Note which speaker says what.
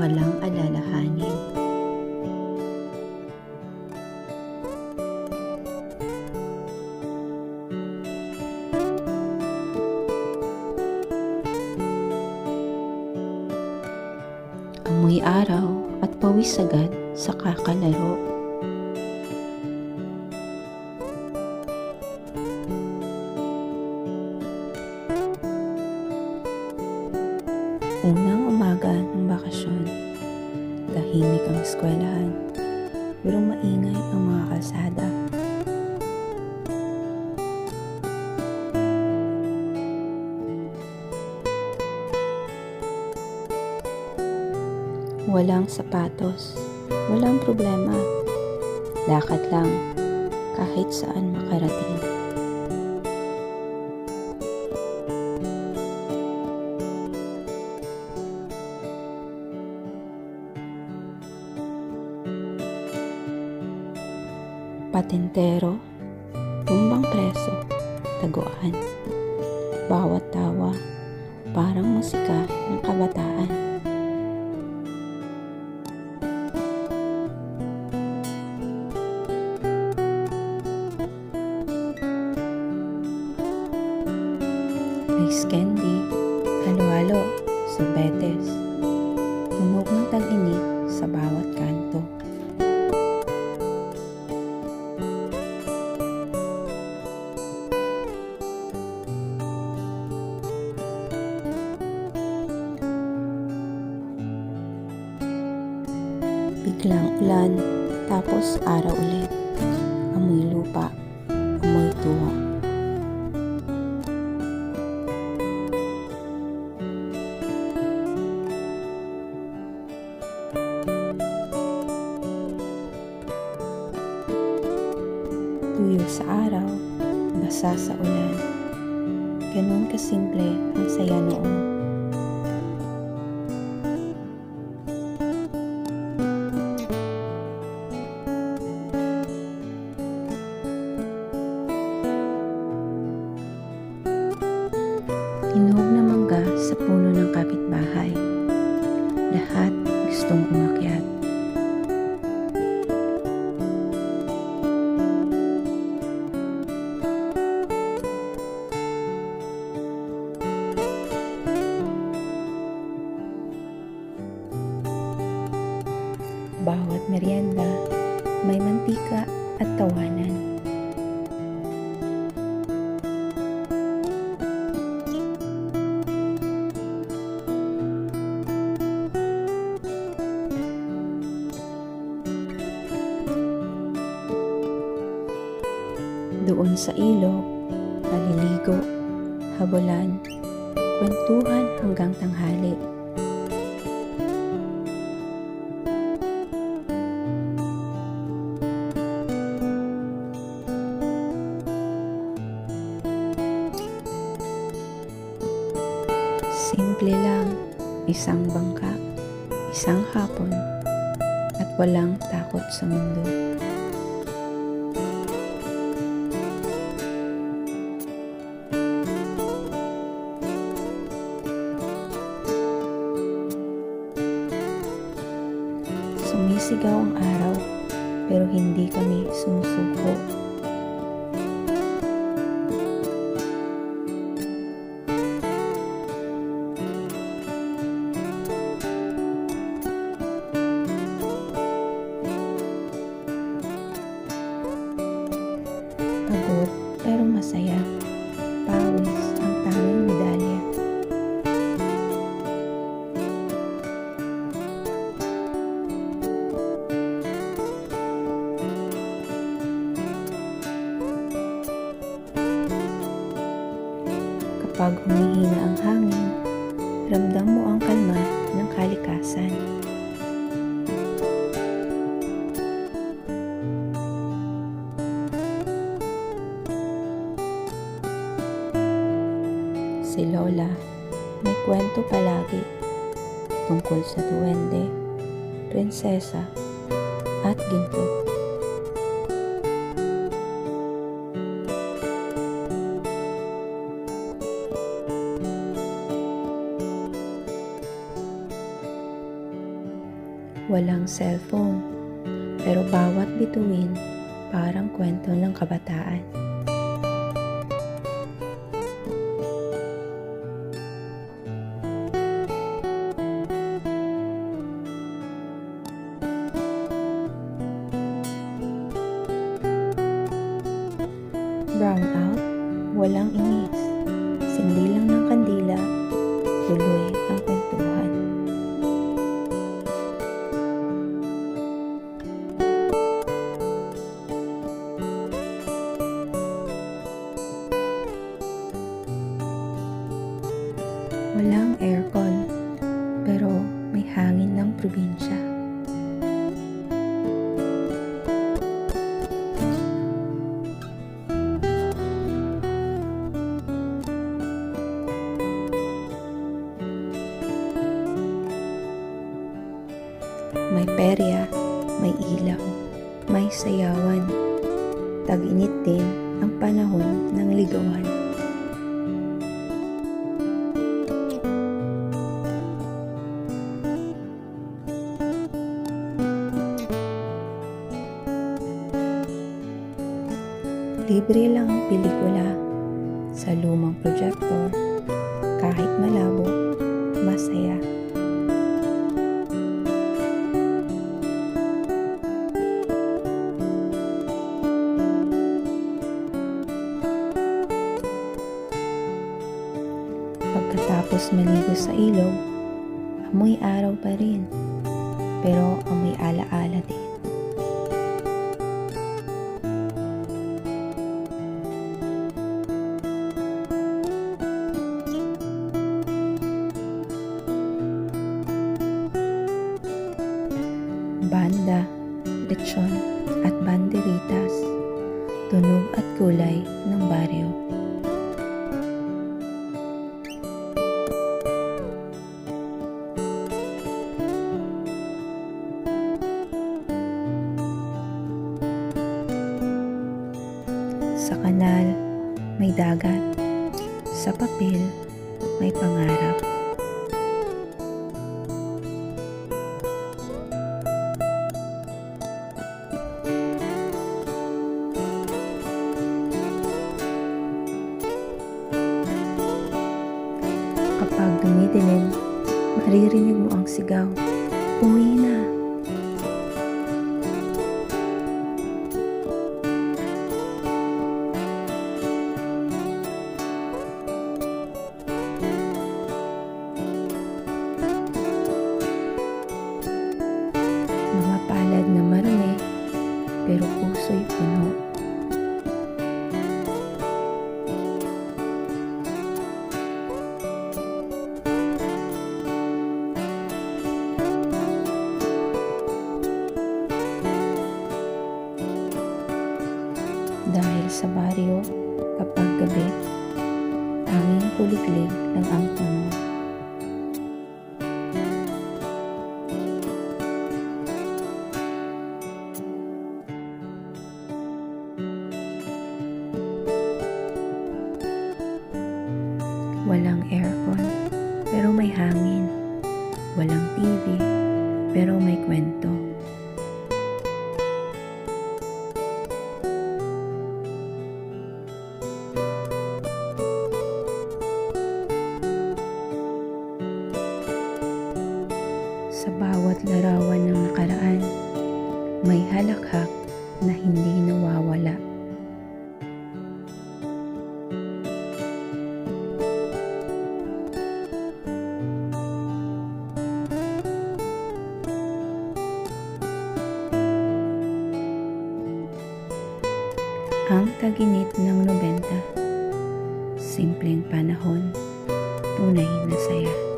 Speaker 1: walang alalahanin. Amoy araw at pawis agad sa kakalaro. Walang sapatos, walang problema. Lakad lang, kahit saan makarating. Patintero, tumbang preso, taguan. Bawat tawa, parang musika ng kabataan. Kanto. Biglang ulan, tapos araw ulit. Amoy lupa, amoy tuwa. Ganun kasimple ang saya noon. Tinuog na mangga sa puno ng kapitbahay. Lahat gustong umakyat. Bawat merienda may mantika at tawanan. Doon sa ilog, maliligo, habulan, kwentuhan hanggang tanghali. Simple lang, isang bangka, isang hapon, at walang takot sa mundo. Sumisigaw ang araw, pero hindi kami sumusuko. Masaya. Pawis ang tanging medalya. Kapag humihina ang hangin, ramdam mo ang kalma ng kalikasan. Si Lola, may kwento palagi tungkol sa duwende, prinsesa, at ginto. walang cellphone. Pero bawat bituin, parang kwento ng kabataan. Brown out, walang inis. Sindi lang ng kandila, tuloy ang kwentuhan. Walang aircon, May perya, may ilaw, may sayawan. Tag-init din ang panahon ng ligawan. Libre lang ang pelikula sa lumang projector. Kahit malabo, masaya. Pagkatapos maligo sa ilog, amoy araw pa rin. Pero amoy alaala din. Sa kanal, may dagat. Sa papel, may pangarap. Tanging kuliglig lang ang puno. Walang aircon, pero may hangin. Walang TV, pero may kwento. May halakhak na hindi nawawala. Ang taginit ng 90. Simpleng panahon, tunay na saya.